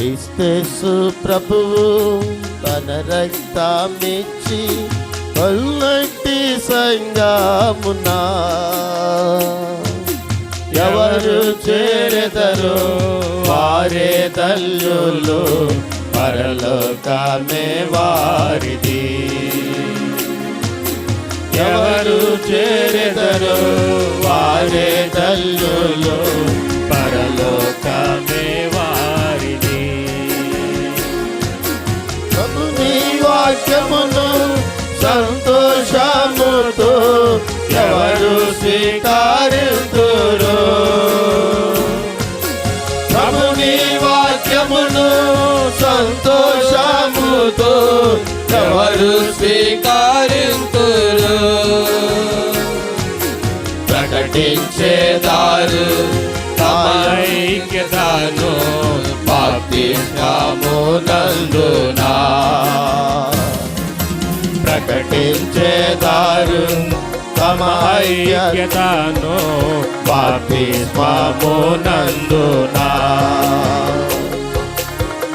క్రీస్తేసు ప్రభువు తన రక్తమిచ్చి కొల్లటి సంగమునా ఎవరు చేరెదరు వారే తల్లులు పరలోకమే వారిది. ఎవరు చేరెదరు వారే తల్లులు ప్రభుని వాక్యమును సంతోషముతో ఎవరు స్వీకరింతురు? ప్రకటించేదారు తమై ఐక్యతను బాప్తిస్మమునందునా ప్రకటించేదారు తమ ఐక్య ఐక్యతను బాప్తిస్మమునందునా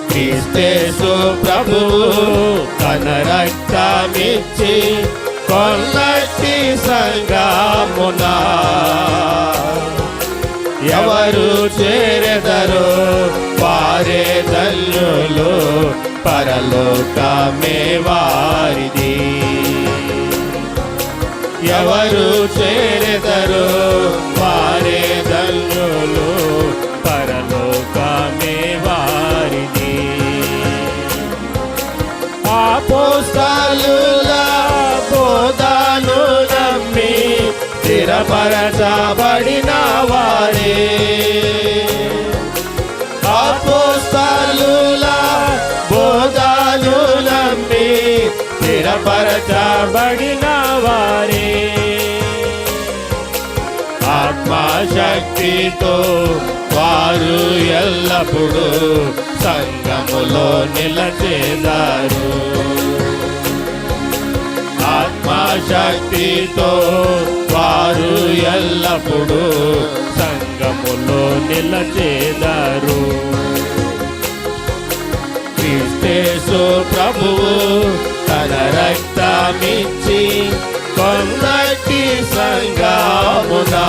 క్రీస్తేసు ప్రభు తన రక్తమిచ్చి కొల్లటి సంగమునా ఎవరు చేరెదరు వారే తల్లులు పరలోకమే వారిది. ఎవరు చేరెదరు? వారే తల్లులు పరలోకమే వారిది. అపోస్తలుల బోధను నమ్మి స్థిరపరచబడిన వారే. అపోస్తలుల బోధను నమ్మి స్థిరపరచబడిన శక్తితో వారు ఎల్లప్పుడూ సంగములో నిలచేదారు. ఆత్మశక్తితో వారు ఎల్లప్పుడూ సంగములో నిలచేదారు. క్రీస్తేసు ప్రభువు తన రక్తమిచ్చి కొందటి సంగమునా.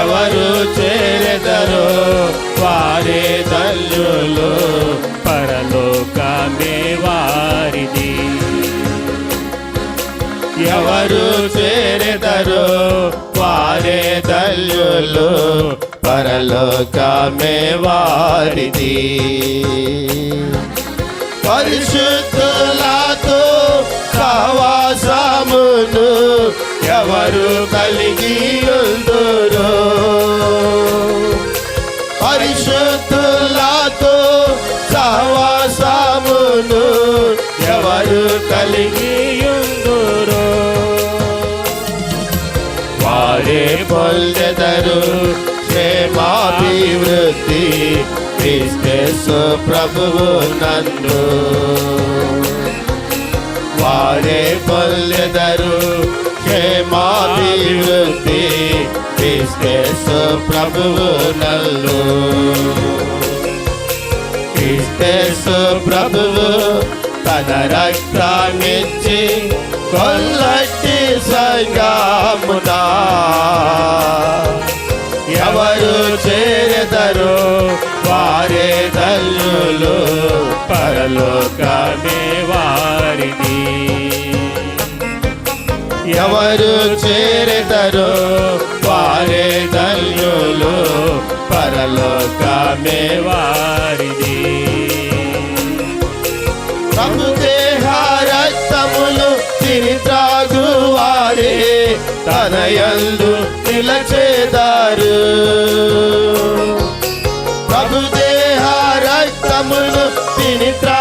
ఎవరు చేరెదరు వారే తల్లులు పరలోకమే వారిది. ఎవరు చేరెదరు వారే తల్లులు పరలోకమే వారిది. పరిశుద్ధులా ఎవరు కలిగి ఉందురు పరిశుద్ధులతో సహవాసమును ఎవరు కలిగి ఉందురు వారే పొందెదరు క్షేమాభివృద్ధి క్రీస్తు ప్రభువు నందు. వారే పొల్లెదరు క్షేమాభివృద్ధి క్రీస్తు ప్రభువు నల్లు క్రీస్తు ప్రభువు తన రక్తాన్నిచ్చి కొల్లటి సంగమునా ఎవరు చేరెదరు వారే తల్లులు పరలోకమే వారిని ఎవరు చేరెదరు వారే తల్లులు పరలోకమే వారిది. ప్రభు దేహ తిని త్రాగు వారే. తనయందు నిలచేదారు. ప్రభు దేహ తిని త్రా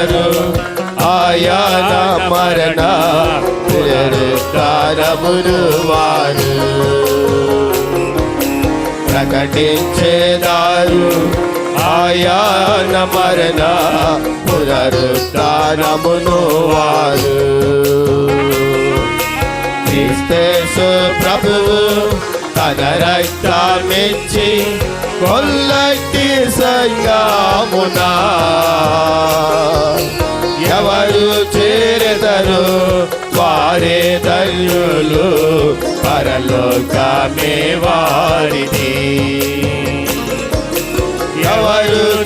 తారు ఆయా మరణ తారమును వారు ప్రకటించేదారు ఆయా మరణ పునరుద్ధారమును వారు క్రీస్తేసు ప్రభువు రక్తమిచ్చి కొల్లటి సంగమునా. ఎవరు చేరెదరు వారే తల్లులు పరలోకమే వారిది. ఎవరు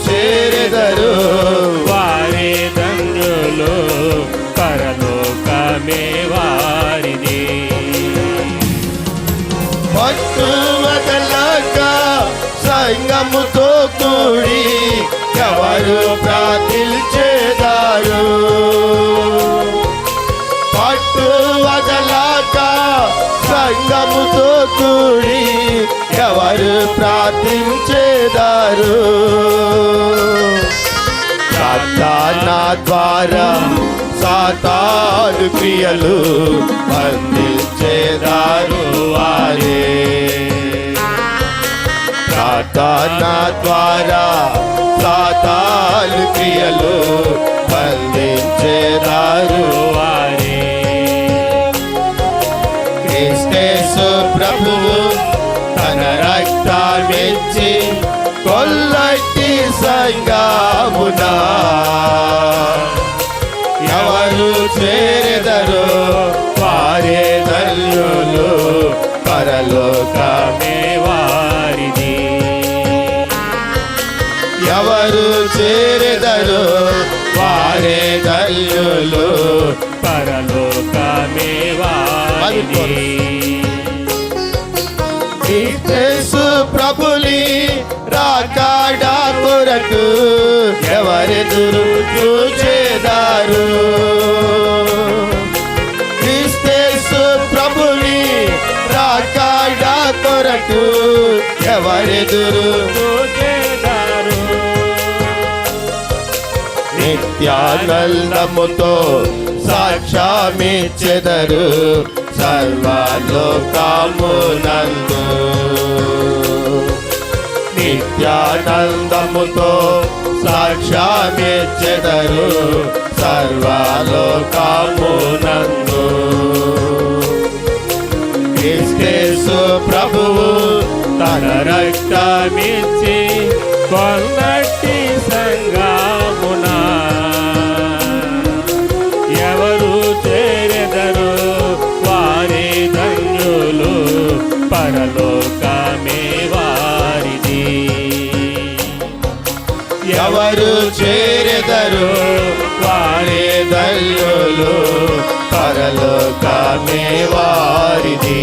వదలక సంగముతో కూడి ఎవరు ప్రార్థించేదారు? పట్టు వదలక సంగముతో కూడి ఎవరు ప్రార్థించేదారు? సాతానా ద్వారా సాతాను క్రియలు అందించేదారు వారే. సాతానా ద్వారా సాతాలు క్రియలు బంధించేదారు వారే. క్రీస్తేసు ప్రభువు తన రక్తాన్నిచ్చి కొల్లటి సంగామునా ఎవరు చే చేరదరు వారే ధన్యులు పరలోకమే వారిది క్రీస్తు రాకాడా కొరకు ఎవరెదురు చూచేదారు? క్రీస్తు ప్రభుని రాకాడా కొరకు ఎవరెదురు చూచేదారు నిత్యానందముతో సాక్ష్యమిచ్చెదరు సర్వలోకమునందు నిత్యానందముతో సాక్ష్యమిచ్చెదరు సర్వలోకమునందు క్రిస్తేసు ప్రభువు తన రక్తమిచ్చి కొన్నట్టి సంగమున ఎవరు చేరెదరు? వాడే దయ్యులు పరలోకమే వారిది.